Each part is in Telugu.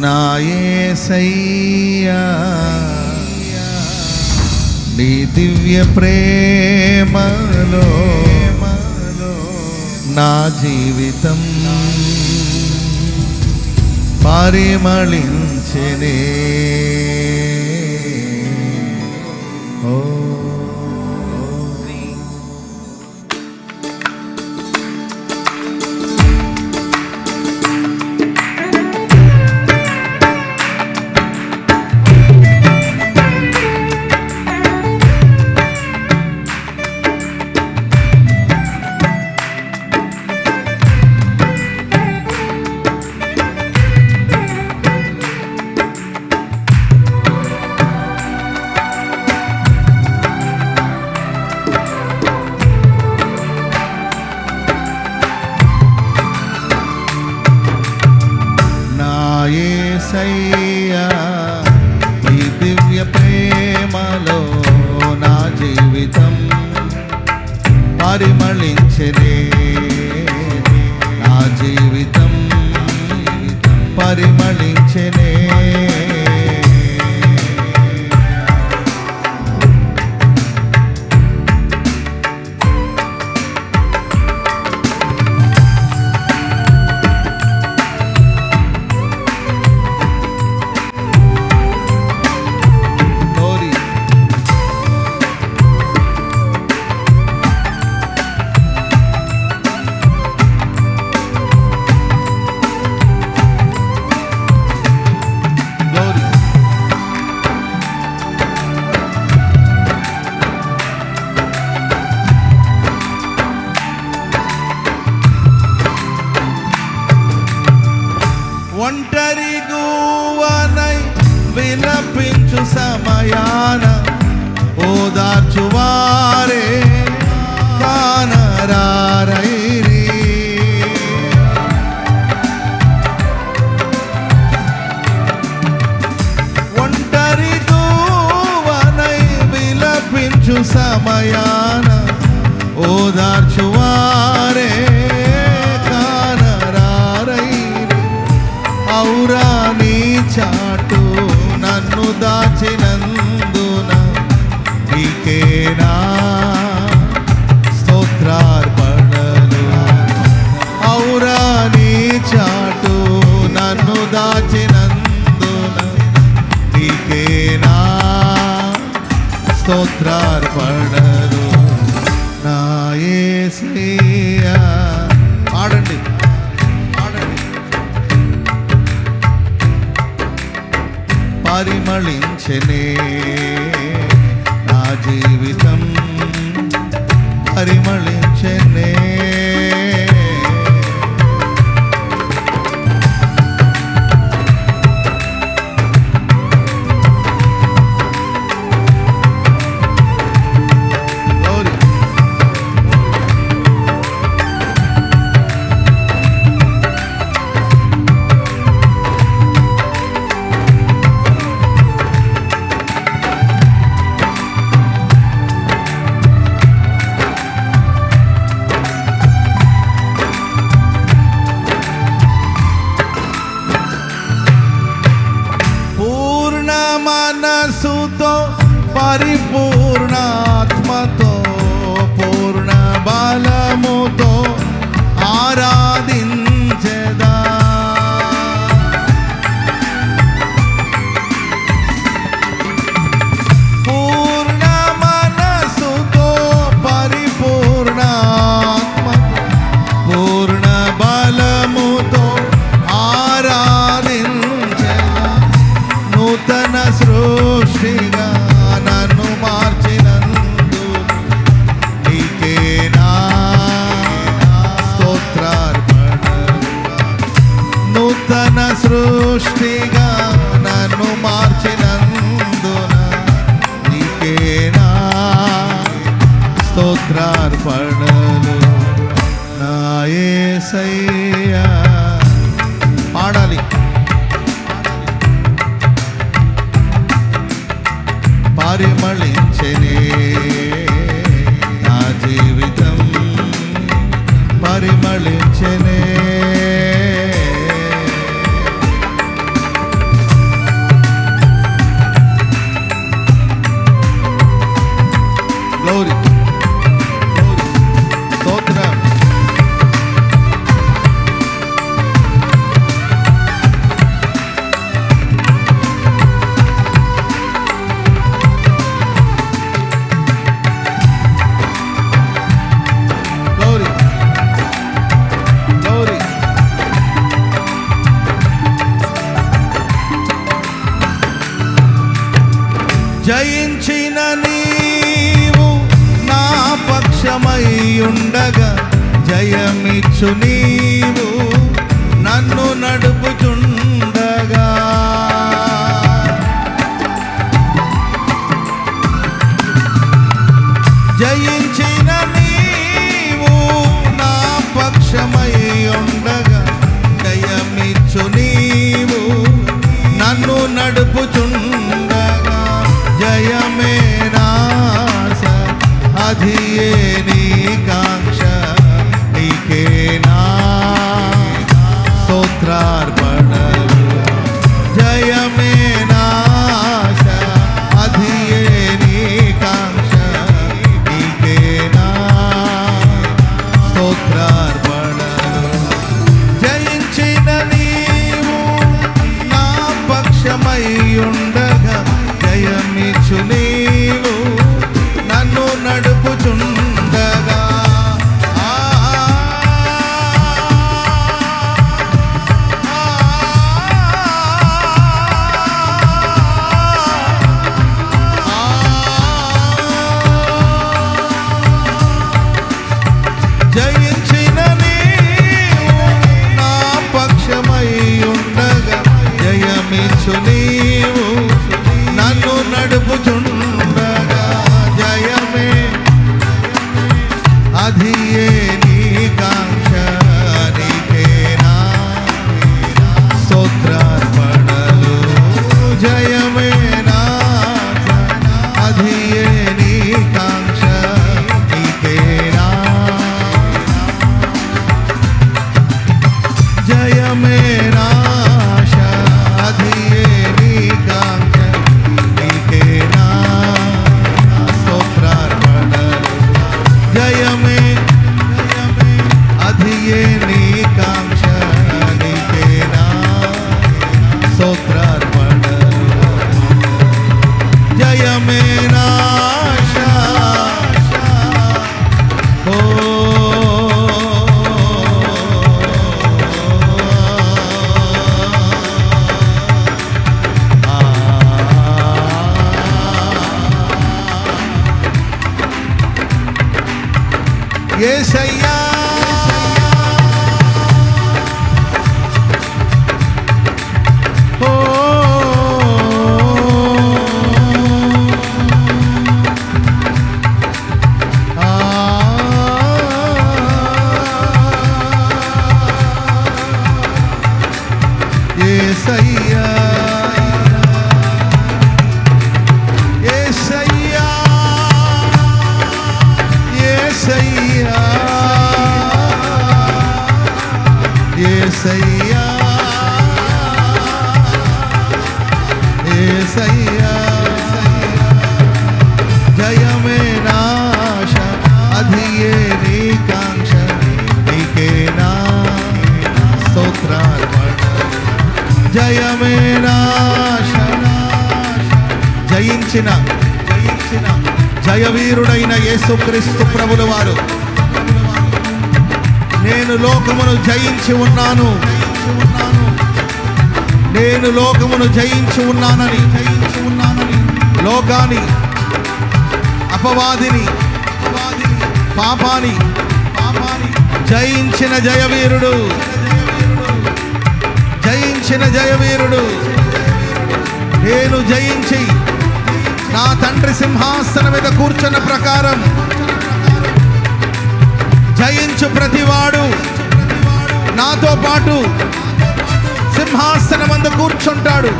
నాయసయ్యా నీ దివ్య ప్రేమలో నా జీవితం పరిమళించనే. ఓ సమయాన ఓదార్చువారే. రక్షణే నా జీవితం పరిమళించనే. అర్పణలు నాయే సయ్యా యేసుక్రీస్తు ప్రభుల వారు. నేను లోకమును జయించి ఉన్నాను. నేను లోకమును జయించి ఉన్నానని. జయించి ఉన్నానని లోకాన్ని అపవాదిని పాపాని పాపాని జయించిన జయవీరుడు. జయించిన జయవీరుడు. నేను జయించి నా తండ్రి సింహాసనం మీద కూర్చున్న ప్రకారం జయించు ప్రతివాడు నాతో పాటు సింహాసనం అందు కూర్చుంటాడు.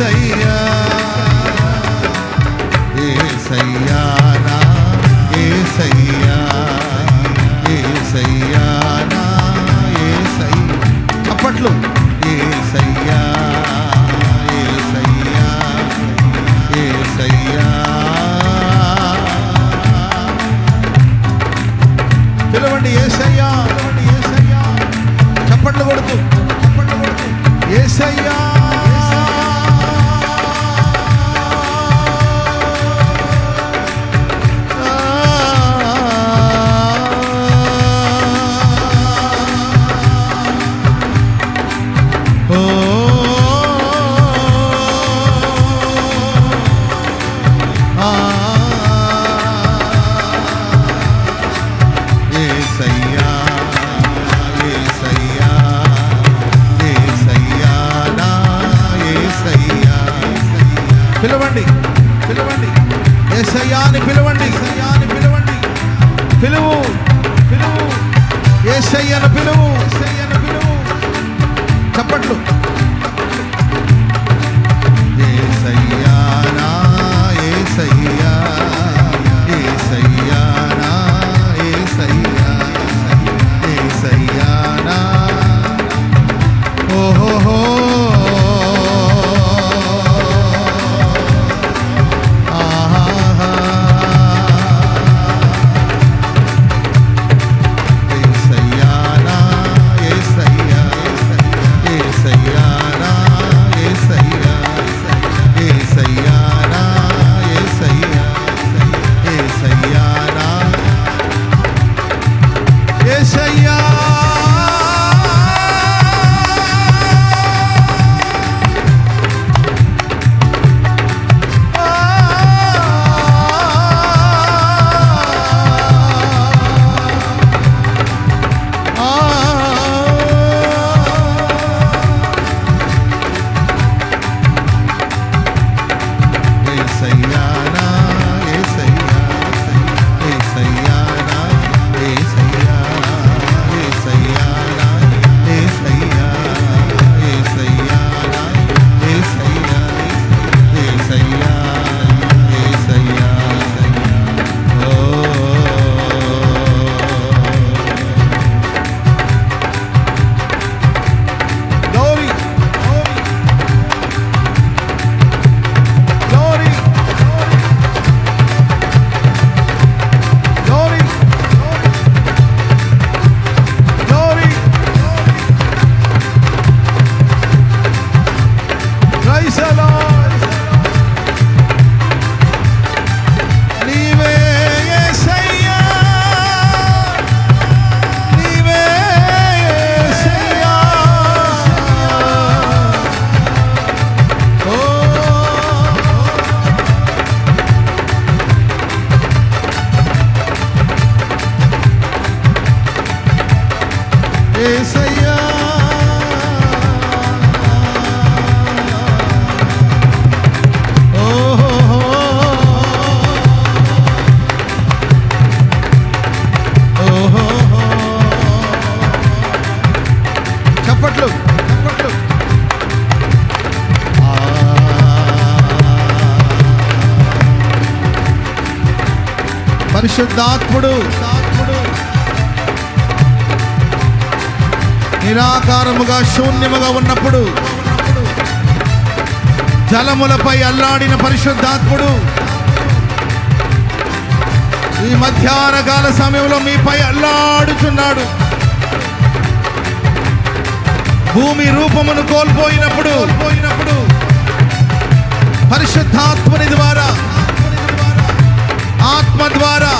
ahí. పరిశుద్ధాత్ముడు నిరాకారముగా శూన్యముగా ఉన్నప్పుడు జలములపై అల్లాడిన పరిశుద్ధాత్ముడు ఈ మధ్యాహ్న కాల సమయంలో మీపై అల్లాడుచున్నాడు భూమి రూపమును కోల్పోయినప్పుడు పోయినప్పుడు పరిశుద్ధాత్మని ద్వారా ఆత్మ ద్వారా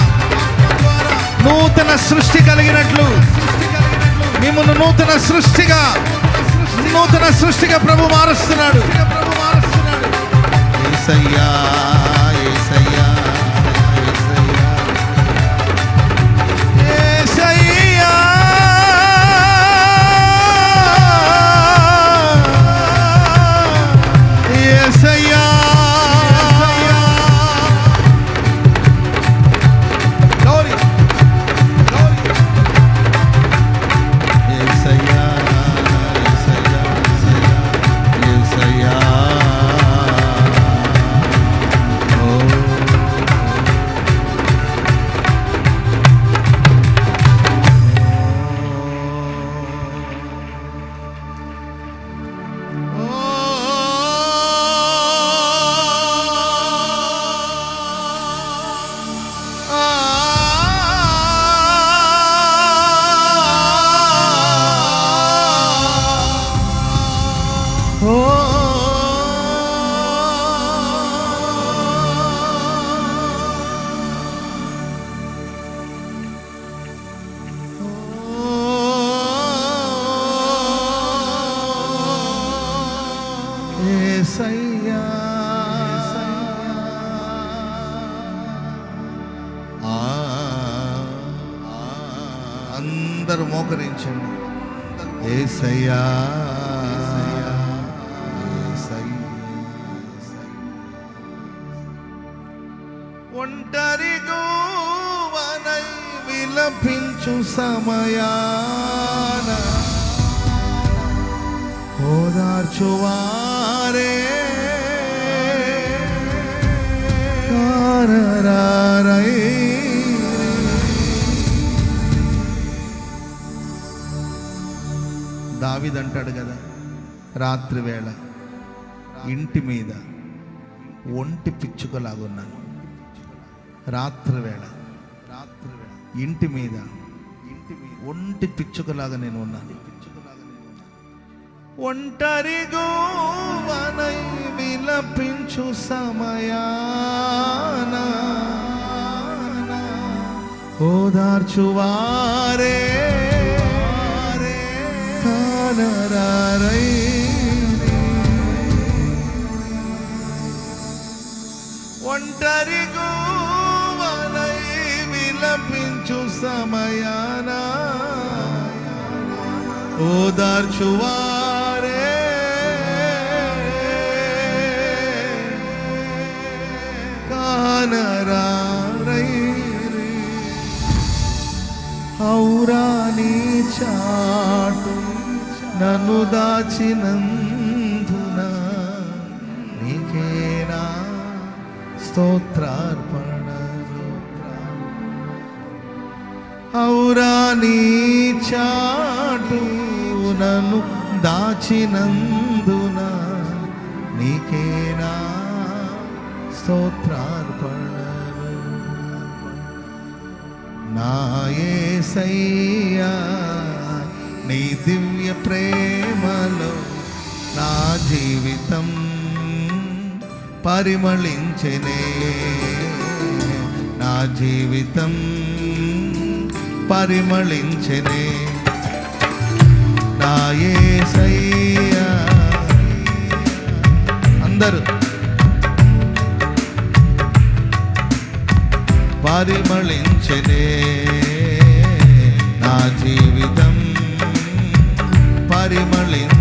నూతన సృష్టి కలిగినట్లు. మిమ్మల్ని నూతన సృష్టిగా నూతన సృష్టిగా ప్రభు మారుస్తున్నాడు. ప్రభు మారుస్తున్నాడు ఏసయ్యా ఏసయ్యా. Oh. విలపించు సమయాన ఓదార్చువారే. కారరారై దావిదంటాడు కదా రాత్రి వేళ ఇంటి మీద ఒంటి పిచ్చుకలాగున్నాను. రాత్రి వేళ రాత్రి వేళ ఇంటి మీద ఒంటి పిచ్చుకలాగా నేను ఉన్నాను. ఒంటరిగో వనై విలపించు సమయాన. ఓదార్చువారే. కానరారై. ఒంటరిగో విలపించు సమయాన. ఓదార్చువారే కానరారై ఔరాని చాటు నన్ను దాచినందున నీకేనా స్తోత్రాలు? ఔరాని చాటు నన్ను దాచినందున నీకేనా స్తోత్రార్పణలు? నాయే యేసయ్యా నీ దివ్య ప్రేమలో నా జీవితం పరిమళించనే. నా జీవితం పరిమళించనే. నాయే సయ్యా అందరూ. పరిమళించనే. నా జీవితం పరిమళించ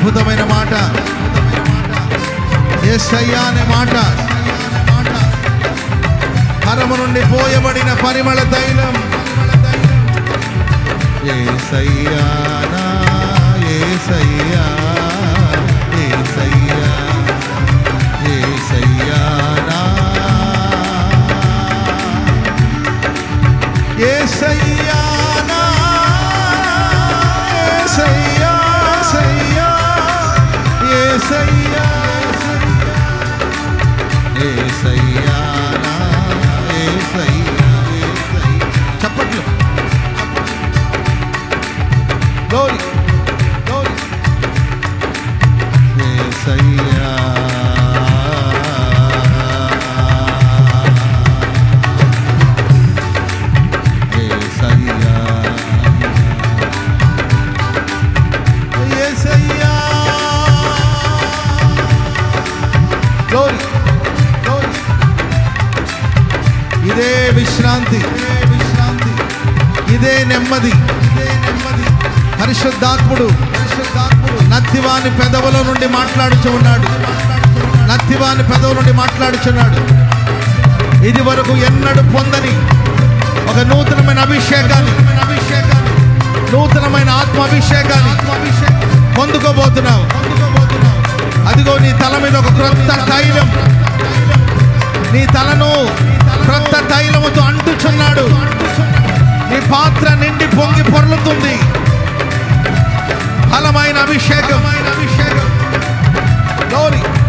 అద్భుతమైన మాట. ఏసయ్యా అనే మాట. పరము నుండి పోయబడిన పరిమళ తైలం. ఏ నా ఏసయ్యా ఏసయ్యా ఏసయ్యా ఏసయ్యా చప్పట్లు గ్లోరీ నత్తివాని పెదవుల నుండి మాట్లాడుచు ఉన్నాడు. నత్తివాని పెదవుల నుండి మాట్లాడుచున్నాడు ఇది వరకు ఎన్నడు పొందని ఒక నూతనమైన అభిషేకాన్ని అభిషేకాన్ని నూతనమైన ఆత్మ అభిషేకాన్ని పొందుకోబోతున్నావు. అదిగో నీ తల మీద ఒక క్రొత్త తైలం. నీ తలను క్రొత్త తైలముతో అంటుచున్నాడు. నీ పాత్ర నిండి పొంగి పొర్లుతుంది. ఫలమైన అభిషేకం. అభిషేకం. గౌరీ